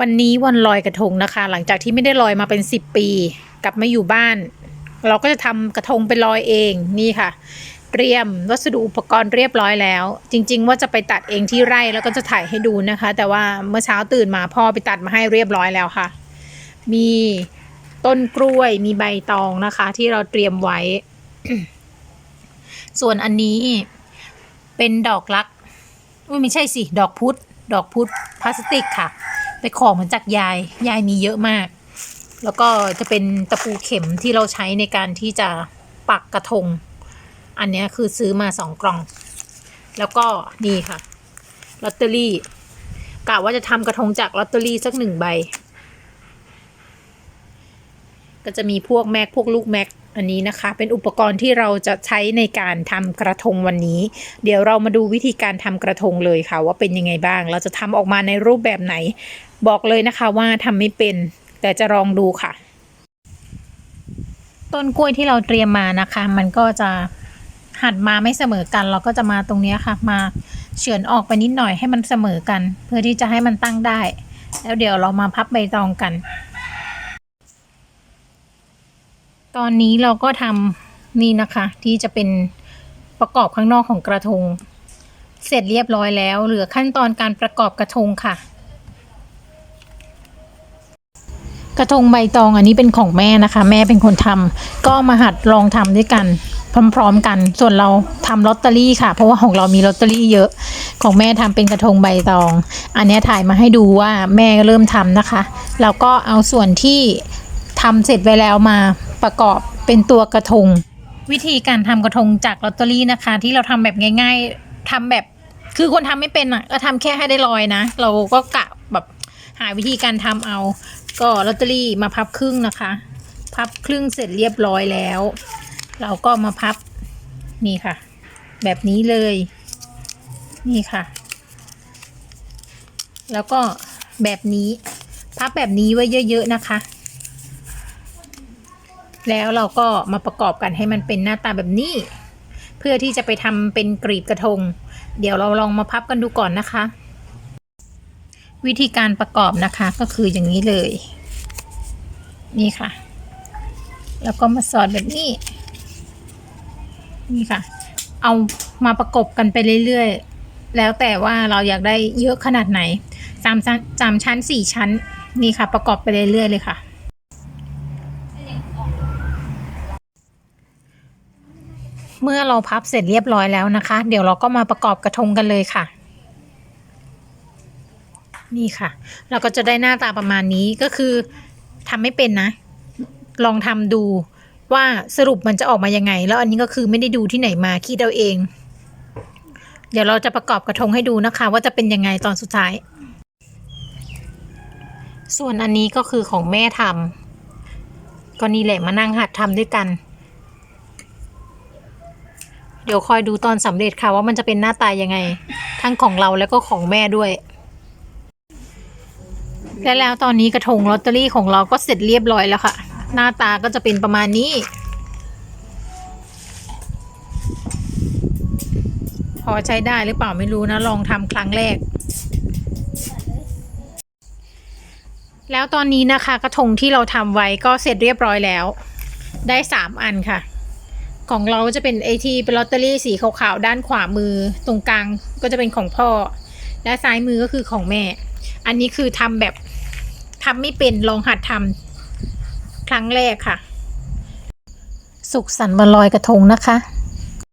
วันนี้วันลอยกระทงนะคะ หลังจากที่ไม่ได้ลอยมาเป็น 10 ปี กลับมาอยู่บ้าน เราก็จะทำกระทงไปลอยเองนี่ค่ะ เตรียมวัสดุอุปกรณ์เรียบร้อยแล้ว จริง ๆ ว่าจะไปตัดเองที่ไร่แล้วก็จะถ่ายให้ดูนะคะ แต่ว่าเมื่อเช้าตื่นมาพ่อไปตัดมาให้เรียบร้อยแล้วค่ะ มีต้นกล้วยมีใบตองนะคะ ที่เราเตรียมไว้ ส่วนอันนี้เป็นดอกลักไม่ใช่สิ ดอกพุธดอกพุธพลาสติกค่ะ ไปขอมาจากยาย ยายมีเยอะมาก แล้วก็จะเป็นตะปูเข็มที่เราใช้ในการที่จะปักกระทง อันเนี้ยคือซื้อมาสองกล่อง แล้วก็นี่ค่ะลอตเตอรี่กะว่าจะทำกระทงจากลอตเตอรี่สักหนึ่งใบ ก็จะมีพวกแม็กพวกลูกแม็กอันนี้นะคะ เป็นอุปกรณ์ที่เราจะใช้ในการทำกระทงวันนี้ เดี๋ยวเรามาดูวิธีการทำกระทงเลยค่ะ ว่าเป็นยังไงบ้าง เราจะทำออกมาในรูปแบบไหน บอกเลยนะคะว่าทำไม่เป็น แต่จะลองดูค่ะ ต้นกล้วยที่เราเตรียมมานะคะ มันก็จะหันมาไม่เสมอกัน เราก็จะมาตรงนี้ค่ะ มาเฉือนออกไปนิดหน่อยให้มันเสมอกัน เพื่อที่จะให้มันตั้งได้ แล้วเดี๋ยวเรามาพับใบตองกัน ตอนนี้เราก็ทำนี่นะคะ ที่จะเป็นประกอบข้างนอกของกระทง เสร็จเรียบร้อยแล้ว เหลือขั้นตอนการประกอบกระทงค่ะ กระทงใบตองอันนี้เป็นของแม่นะคะ แม่เป็นคนทำก็มาหัดลองทำด้วยกัน พร้อมๆกัน ส่วนเราทำลอตเตอรี่ค่ะ เพราะว่าของเรามีลอตเตอรี่เยอะ ของแม่ทำเป็นกระทงใบตอง อันนี้ถ่ายมาให้ดูว่าแม่เริ่มทำนะคะ แล้วก็เอาส่วนที่ทำเสร็จไว้แล้วมา ประกอบเป็นตัวกระทง วิธีการทำกระทงจากลอตเตอรี่นะคะ ที่เราทำแบบง่าย ๆทำแบบ คือคนทำไม่เป็นอะก็ทำแค่ให้ได้ลอยนะ เราก็กะแบบหาวิธีการทำเอา ก็ลอตเตอรี่มาพับครึ่งนะคะ พับครึ่งเสร็จเรียบร้อยแล้ว เราก็มาพับนี่ค่ะ แบบนี้เลย นี่ค่ะ แล้วก็แบบนี้ พับแบบนี้ไว้เยอะ ๆ นะคะ แล้วเราก็มาประกอบกันให้มันเป็นหน้าตาแบบนี้ เพื่อที่จะไปทำเป็นกรีบกระทง เดี๋ยวเราลองมาพับกันดูก่อนนะคะ วิธีการประกอบนะคะก็คืออย่างนี้เลย นี่ค่ะ แล้วก็มาสอดแบบนี้ นี่ค่ะ เอามาประกบกันไปเรื่อยๆ แล้วแต่ว่าเราอยากได้เยอะขนาดไหนสามชั้นสามชั้นสี่ชั้น นี่ค่ะ ประกอบไปเรื่อยๆเลยค่ะ เมื่อเราพับเสร็จเรียบร้อยแล้วนะคะ เดี๋ยวเราก็มาประกอบกระทงกันเลยค่ะ นี่ค่ะ เราก็จะได้หน้าตาประมาณนี้ก็คือทำไม่เป็นนะ ลองทำดูว่าสรุปมันจะออกมายังไง แล้วอันนี้ก็คือไม่ได้ดูที่ไหนมาคิดเอาเอง เดี๋ยวเราจะประกอบกระทงให้ดูนะคะ ว่าจะเป็นยังไงตอนสุดท้าย ส่วนอันนี้ก็คือของแม่ทำก็นี่แหละมานั่งหัดทำด้วยกัน เดี๋ยวคอยดูตอนสำเร็จค่ะว่ามันจะเป็นหน้าตายังไง ทั้งของเราแล้วก็ของแม่ด้วย และแล้วตอนนี้กระทงลอตเตอรี่ของเราก็เสร็จเรียบร้อยแล้วค่ะ หน้าตาก็จะเป็นประมาณนี้ พอใช้ได้หรือเปล่าไม่รู้นะลองทำครั้งแรกแล้วตอนนี้นะคะกระทงที่เราทำไว้ก็เสร็จเรียบร้อยแล้ว ได้สามอันค่ะ ของเราจะเป็นไอทีเป็นลอตเตอรี่สีขาวๆด้านขวามือตรงกลางก็จะเป็นของพ่อ และซ้ายมือก็คือของแม่ อันนี้คือทำแบบทำไม่เป็นลองหัดทำครั้งแรกค่ะ สุขสันต์วันลอยกระทงนะคะ